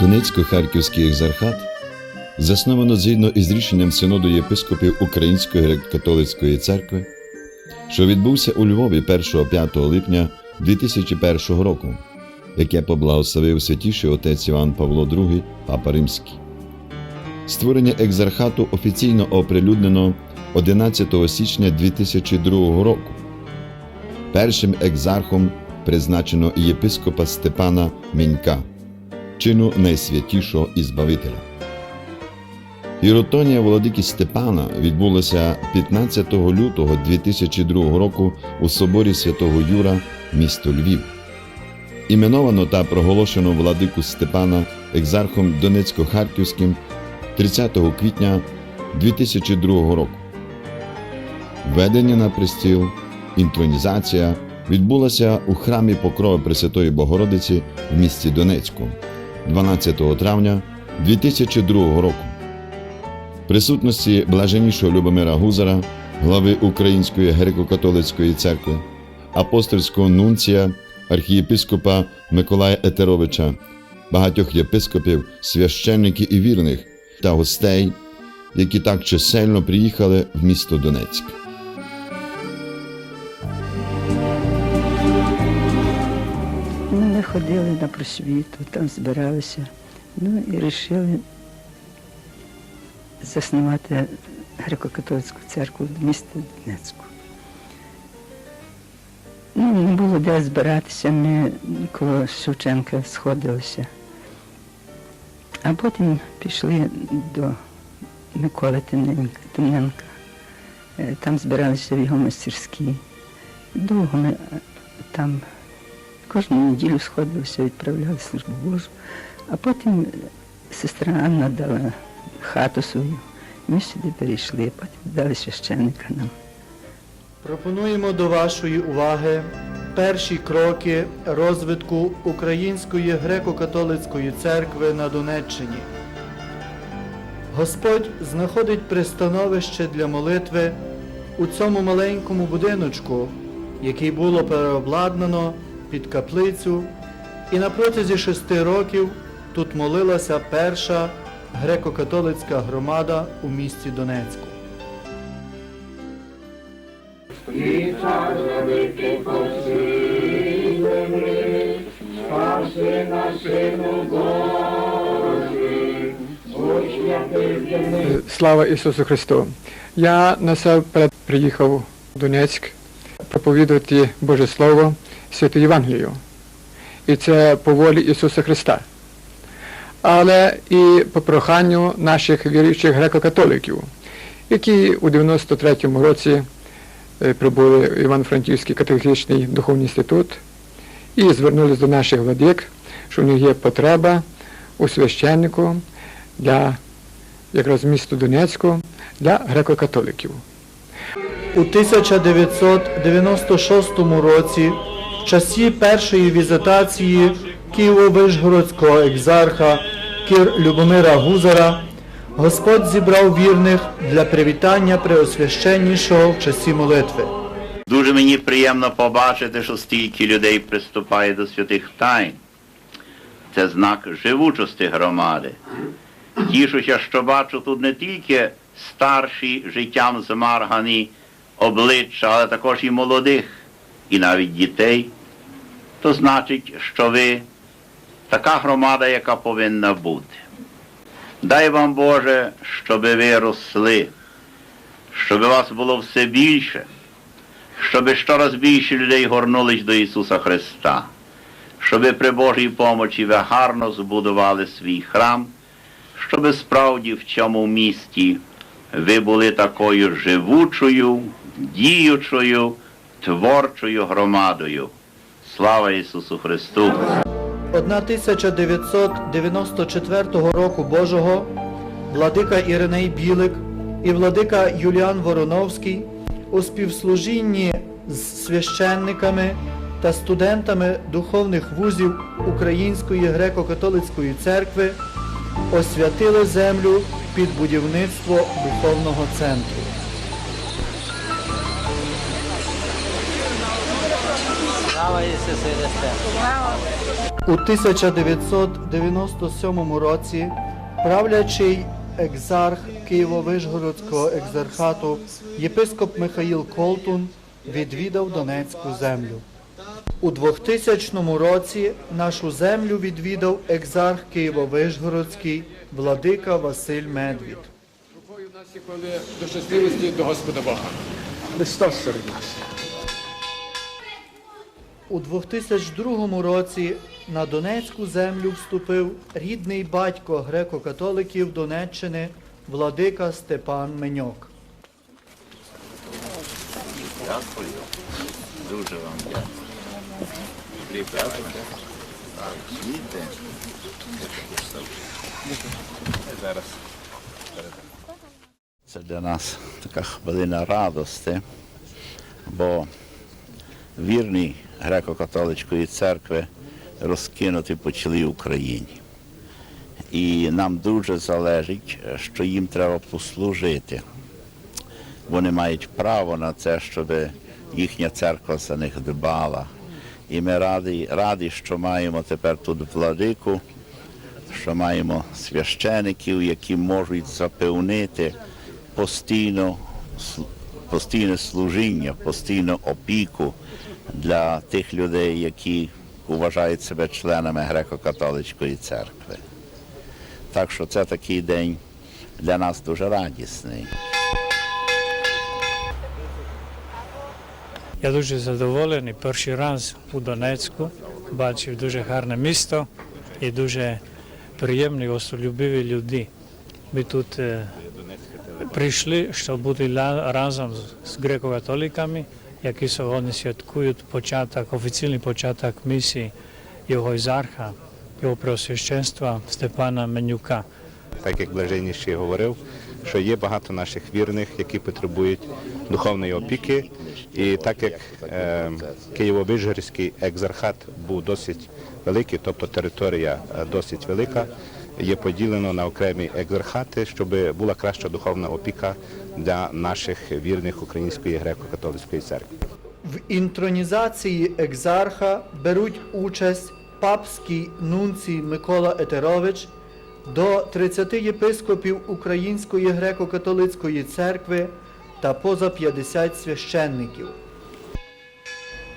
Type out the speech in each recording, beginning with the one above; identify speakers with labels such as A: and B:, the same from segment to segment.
A: Донецько-Харківський екзархат засновано згідно із рішенням Синоду єпископів Української греко-католицької церкви, що відбувся у Львові 1-5 липня 2001 року, яке поблагословив святіший отець Іван Павло II, Папа Римський. Створення екзархату офіційно оприлюднено 11 січня 2002 року. Першим екзархом призначено єпископа Степана Мінька, чину найсвятішого Ізбавителя. Іротонія владики Степана відбулася 15 лютого 2002 року у соборі святого Юра, місто Львів. Іменовано та проголошено владику Степана екзархом Донецько-Харківським 30 квітня 2002 року. Введення на престіл, інтронізація відбулася у храмі Покрови Пресвятої Богородиці в місті Донецьку 12 травня 2002 року. В присутності блаженнішого Любомира Гузара, глави Української греко-католицької церкви, апостольського нунція, архієпископа Миколая Етеровича, багатьох єпископів, священників і вірних та гостей, які так чисельно приїхали в місто Донецьк.
B: Ходили на просвіту, там збиралися. Ну і вирішили заснувати греко-католицьку церкву в місті Донецьку. Ну, не було де збиратися, ми коло Шевченка сходилися. А потім пішли до Миколи. Тимненка. Е, Там збиралися в його мастерській. Довго ми е, там кожну неділю сходилися, відправляли службу Божу. А потім сестра Анна дала хату свою. Ми сюди перейшли, потім дали священника нам.
C: Пропонуємо до вашої уваги перші кроки розвитку Української греко-католицької церкви на Донеччині. Господь знаходить пристановище для молитви у цьому маленькому будиночку, який було переобладнано під каплицю, і на протязі шести років тут молилася перша греко-католицька громада у місті Донецьку.
D: Слава Ісусу Христу! Я насамперед приїхав в Донецьк проповідувати Боже Слово, Святу Євангелію. І це по волі Ісуса Христа. Але і по проханню наших віруючих греко-католиків, які у 93-му році е, прибули в Івано-Франківський катехічний духовний інститут і звернулися до наших владик, що в них є потреба у священнику для якраз місту Донецьку для греко-католиків.
C: У 1996 році, в часі першої візитації Києво-Вишгородського екзарха Кір Любомира Гузара, Господь зібрав вірних для привітання Преосвященнішого в часі молитви.
E: Дуже мені приємно побачити, що стільки людей приступає до святих тайн. Це знак живучості громади. Тішуся, що бачу тут не тільки старші життям змаргані обличчя, але також і молодих, і навіть дітей. То значить, що ви така громада, яка повинна бути. Дай вам Боже, щоб ви росли, щоб вас було все більше, щоб щораз більше людей горнулись до Ісуса Христа, щоб при Божій помочі ви гарно збудували свій храм, щоб справді в цьому місті ви були такою живучою, діючою, творчою громадою. Слава Ісусу Христу!
C: 1994 року Божого владика Іриней Білик і владика Юліан Вороновський у співслужінні з священниками та студентами духовних вузів Української греко-католицької церкви освятили землю під будівництво духовного центру.
F: Слава Ісусу Христе!
C: У 1997 році правлячий екзарх Києво-Вишгородського екзархату єпископ Михаїл Колтун відвідав Донецьку землю. У 2000 році нашу землю відвідав екзарх Києво-Вишгородський владика Василь Медвід.
D: Рукою нас коли до щасливості до Господа Бога. Христос серед нас.
C: У 2002 році на Донецьку землю вступив рідний батько греко-католиків Донеччини владика Степан Меньок.
E: Дякую. Дуже вам дякую. Ребята. Зараз. Це для нас така хвилина радости, бо вірні греко-католицької церкви розкинути по цілій Україні. І нам дуже залежить, що їм треба послужити. Вони мають право на це, щоб їхня церква за них дбала. І ми раді, раді, що маємо тепер тут владику, що маємо священиків, які можуть запевнити постійно, постійне служіння, постійну опіку для тих людей, які вважають себе членами греко-католицької церкви. Так що це такий день для нас дуже радісний.
G: Я дуже задоволений. Перший раз у Донецьку бачив дуже гарне місто і дуже приємні, особливі люди. Ми тут е, прийшли, щоб бути разом з- греко-католиками, які сьогодні святкують початок, офіційний початок місії його ізарха, його преосвященства Степана Менюка.
H: так як Блаженний ще говорив, що є багато наших вірних, які потребують духовної опіки. І так як е, Києво-Вижгородський екзархат був досить великий, тобто територія е, досить велика, є поділено на окремі екзархати, щоб була краща духовна опіка для наших вірних Української греко-католицької церкви.
C: В інтронізації екзарха беруть участь папський нунцій Микола Етерович до 30 єпископів Української греко-католицької церкви та поза 50 священників.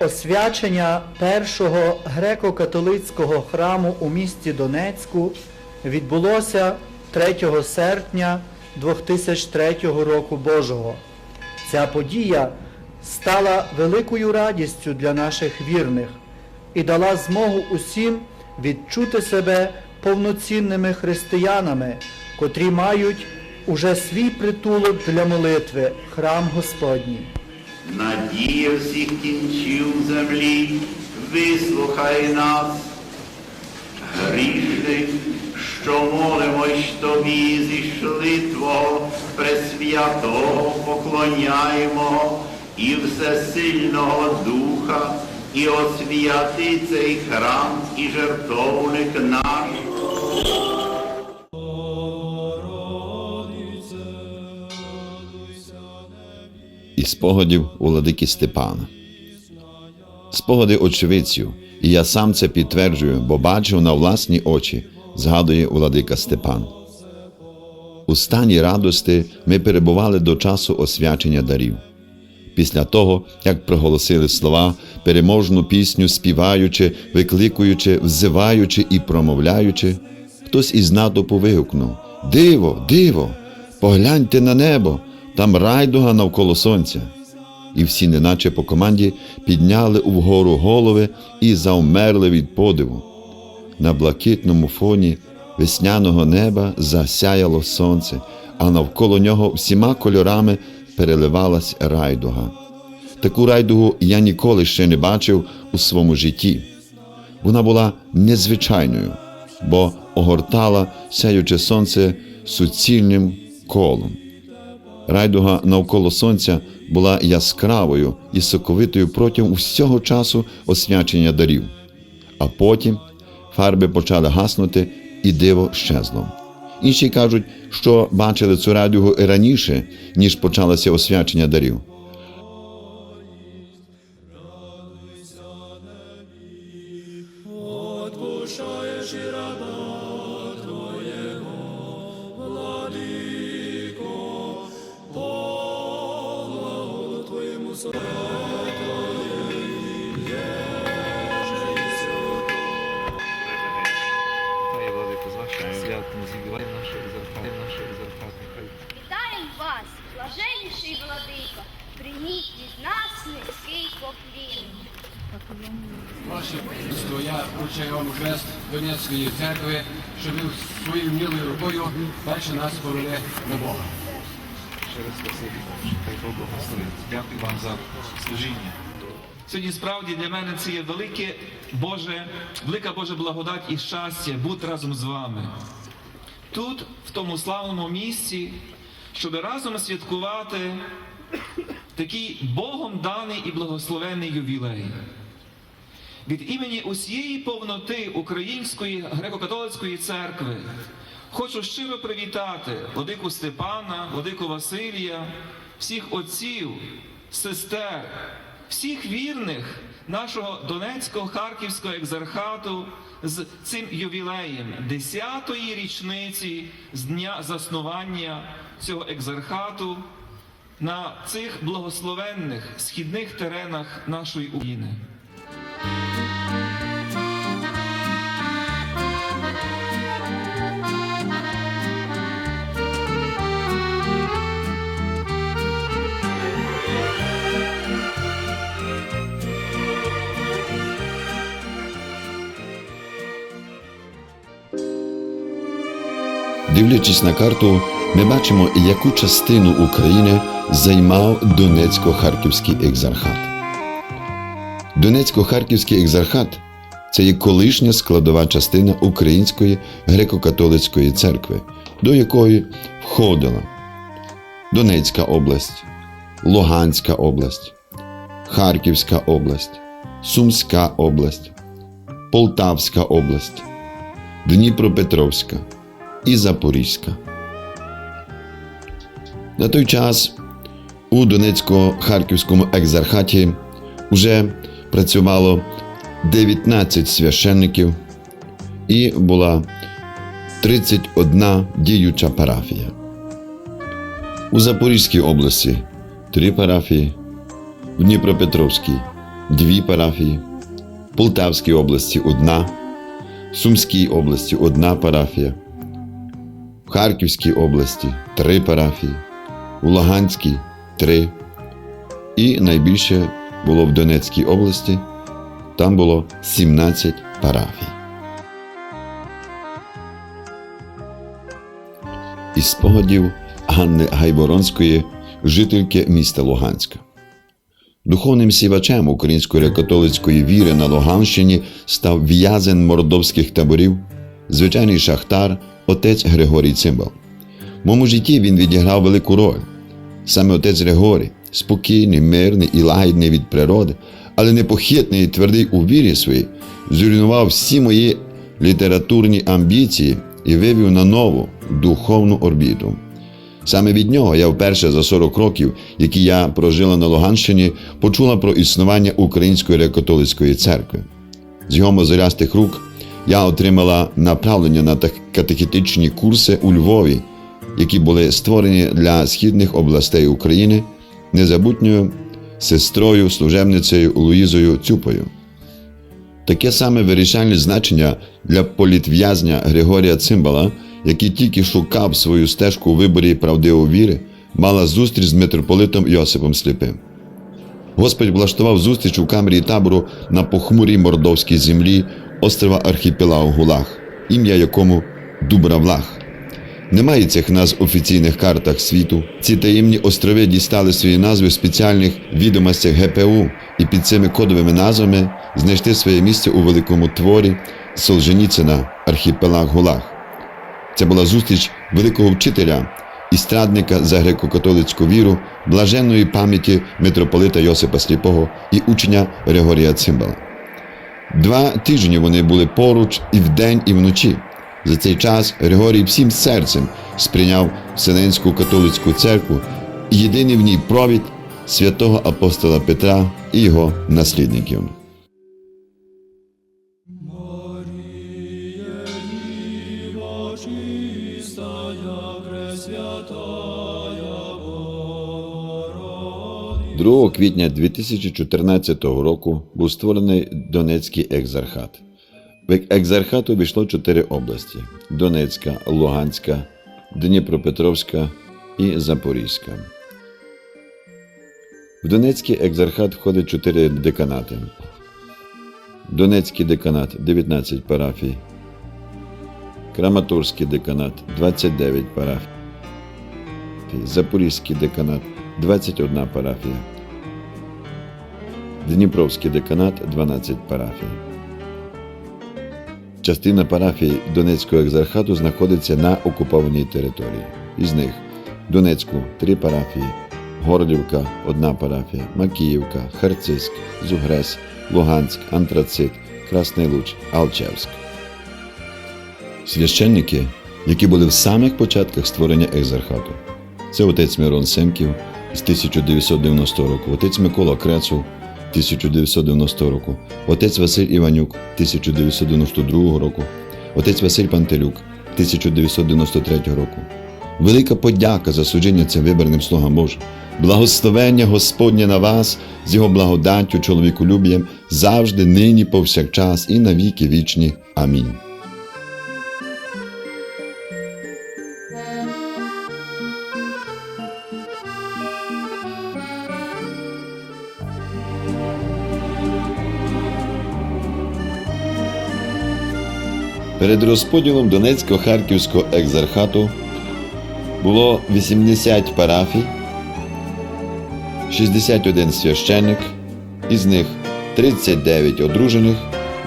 C: Освячення першого греко-католицького храму у місті Донецьку відбулося 3 серпня 2003 року Божого. Ця подія стала великою радістю для наших вірних і дала змогу усім відчути себе повноцінними християнами, котрі мають уже свій притулок для молитви, храм Господній.
E: Надія всіх кінців землі, вислухай нас, грішних, що молимось тобі, зійшли Твого пресвятого, поклоняємо і всесильного Духа, і освяти цей храм і жертовник наш.
A: і спогадів у владики Степана. Спогади очевидців, і я сам це підтверджую, бо бачив на власні очі, згадує владика Степан. У стані радости ми перебували до часу освячення дарів. Після того, як проголосили слова, переможну пісню співаючи, викликуючи, взиваючи і промовляючи, хтось із натовпу вигукнув Диво, диво! Погляньте на небо, там райдуга навколо сонця. І всі, неначе по команді, підняли вгору голови і завмерли від подиву. На блакитному фоні весняного неба засяяло сонце, а навколо нього всіма кольорами переливалась райдуга. Таку райдугу я ніколи ще не бачив у своєму житті. Вона була незвичайною, бо огортала сяюче сонце суцільним колом. Райдуга навколо сонця була яскравою і соковитою протягом усього часу освячення дарів. А потім фарби почали гаснути, і диво щезло. Інші кажуть, що бачили цю радюгу раніше, ніж почалося освячення дарів.
I: So.
J: Ваше я вручаю вам хрест Донецької церкви, щоб ви своєю милою рукою перше нас повели до Бога.
F: Ще раз спасибі, хай Бог благословить. Дякую вам за служіння. Сьогодні справді для мене це є велике Боже, велика Божа благодать і щастя бути разом з вами. Тут, в тому славному місці, щоб разом святкувати такий Богом даний і благословений ювілей. Від імені усієї повноти Української греко-католицької церкви хочу щиро привітати владику Степана, владику Василія, всіх отців, сестер, всіх вірних нашого Донецького Харківського екзархату з цим ювілеєм 10-ї річниці з дня заснування цього екзархату на цих благословенних східних теренах нашої України.
A: Дивлячись на карту, ми бачимо, яку частину України займав Донецько-Харківський екзархат. Донецько-Харківський екзархат це є колишня складова частина Української греко-католицької церкви, до якої входила Донецька область, Луганська область, Харківська область, Сумська область, Полтавська область, Дніпропетровська і Запорізька. На той час у Донецько-Харківському екзархаті вже працювало 19 священників і була 31 діюча парафія. У Запорізькій області три парафії, в Дніпропетровській дві парафії, в Полтавській області одна, в Сумській області одна парафія. Харківській області три парафії, у Луганській три. І найбільше було в Донецькій області, там було 17 парафій. Із спогадів Ганни Гайворонської, жительки міста Луганська. Духовним сівачем української католицької віри на Луганщині став в'язень мордовських таборів, звичайний шахтар, отець Григорій Цимбал. В моєму житті він відіграв велику роль. Саме отець Григорій, спокійний, мирний і лагідний від природи, але непохитний і твердий у вірі своїй, зруйнував всі мої літературні амбіції і вивів на нову духовну орбіту. Саме від нього я вперше за 40 років, які я прожила на Луганщині, почула про існування Української греко-католицької церкви. З його мозолястих рук я отримала направлення на катехетичні курси у Львові, які були створені для східних областей України незабутньою сестрою, служебницею Луїзою Цюпою. Таке саме вирішальне значення для політв'язня Григорія Цимбала, який тільки шукав свою стежку у виборі правдивої віри, мала зустріч з митрополитом Йосипом Сліпим. Господь влаштував зустріч у камері табору на похмурій мордовській землі острова Архіпелаг Гулах, ім'я якому Дубравлах. Немає цих назв офіційних картах світу. Ці таємні острови дістали свої назви в спеціальних відомостях ГПУ і під цими кодовими назвами знайшли своє місце у великому творі Солженіцина Архіпелаг Гулах. Це була зустріч великого вчителя і страдника за греко-католицьку віру, блаженної пам'яті митрополита Йосипа Сліпого і учня Григорія Цимбала. Два тижні вони були поруч і вдень, і вночі. За цей час Григорій всім серцем сприйняв Вселенську католицьку церкву і єдиний в ній провід святого апостола Петра і його наслідників. 2 квітня 2014 року був створений Донецький екзархат. В екзархат увійшло чотири області: Донецька, Луганська, Дніпропетровська і Запорізька. В Донецький екзархат входить чотири деканати. Донецький деканат 19 парафій, Краматорський деканат 29 парафій, Запорізький деканат 21 парафія, Дніпровський деканат 12 парафій. Частина парафій Донецького екзархату знаходиться на окупованій території. Із них Донецьку три парафії, Горлівка одна парафія, Макіївка, Харциск, Зугрес, Луганськ, Антрацит, Красний Луч, Алчевськ. Священники, які були в самих початках створення екзархату. Це отець Мирон Семків з 1990 року, отець Микола Крецул 1990 року, отець Василь Іванюк 1992 року, отець Василь Пантелюк 1993 року. Велика подяка за служіння цим вибраним слугам Божим. Благословення Господнє на вас з його благодаттю, чоловіколюбієм завжди, нині, повсякчас і на віки вічні. Амінь. Перед розподілом Донецько-Харківського екзархату було 80 парафій, 61 священник, із них 39 одружених,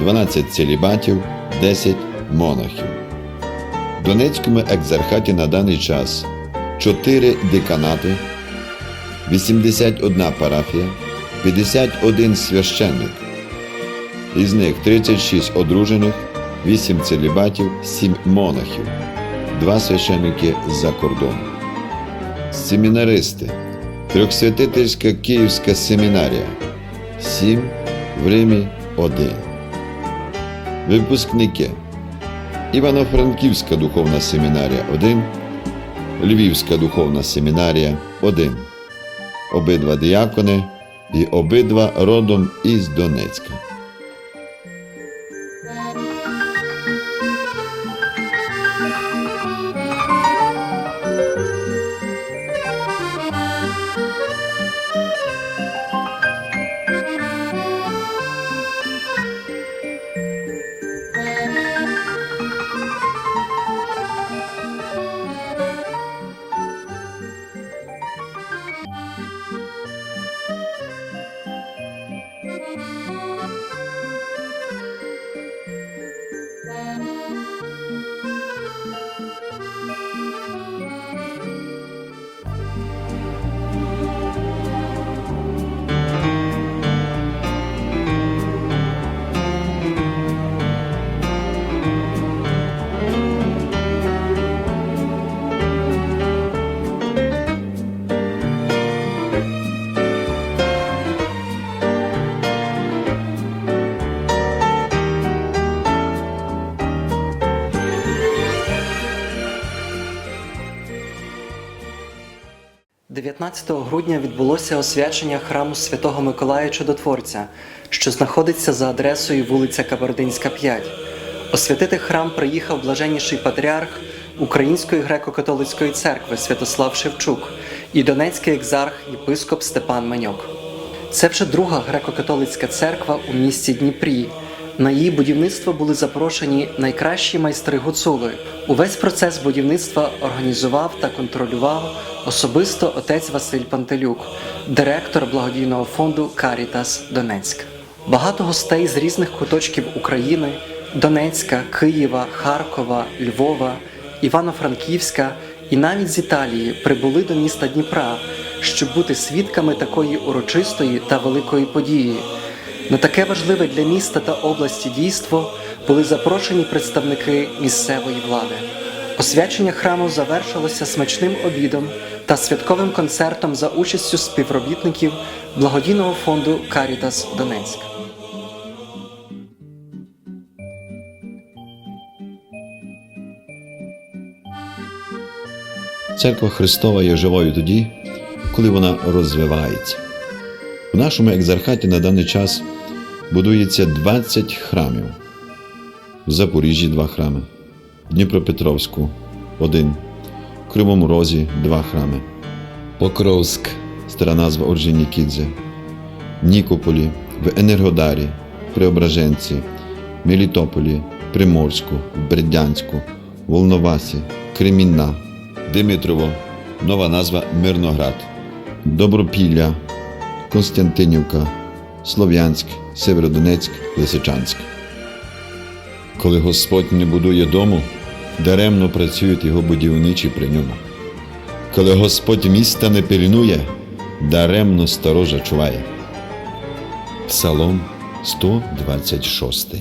A: 12 целібатів, 10 монахів. В Донецькому екзархаті на даний час 4 деканати, 81 парафія, 51 священник, із них 36 одружених, 8 целібатів, 7 монахів, 2 священники з-за кордону. Семінаристи, Трьохсвятительська Київська семінарія, 7 в Римі 1. Випускники Івано-Франківська духовна семінарія 1, Львівська духовна семінарія 1. Обидва діякони і обидва родом із Донецька.
K: – 19 грудня відбулося освячення храму Святого Миколая Чудотворця, що знаходиться за адресою вулиця Кабардинська, 5. Освятити храм приїхав блаженніший патріарх Української греко-католицької церкви Святослав Шевчук і Донецький екзарх єпископ Степан Маньок. Це вже друга греко-католицька церква у місті Дніпрі. На її будівництво були запрошені найкращі майстри гуцули. Увесь процес будівництва організував та контролював особисто отець Василь Пантелюк, директор благодійного фонду Карітас Донецьк. Багато гостей з різних куточків України Донецька, Києва, Харкова, Львова, Івано-Франківська і навіть з Італії прибули до міста Дніпра, щоб бути свідками такої урочистої та великої події. На таке важливе для міста та області дійство були запрошені представники місцевої влади. Освячення храму завершилося смачним обідом та святковим концертом за участю співробітників благодійного фонду Карітас Донецьк.
A: Церква Христова є живою тоді, коли вона розвивається. У нашому екзархаті на даний час будується 20 храмів. В Запоріжжі два храми, в Дніпропетровську один, в Кривому Розі два храми, Покровськ, стара назва Орджонікідзе, в Нікополі, в Енергодарі, Преображенці, Мелітополі, Приморську, в Бердянську, Волновасі, Кремінна, Димитрово, нова назва Мирноград, Добропілля, Константинівка, Слов'янськ, Северодонецьк, Лисичанськ. Коли Господь не будує дому, даремно працюють його будівничі при ньому. Коли Господь міста не пильнує, даремно сторожа чуває. Псалом 126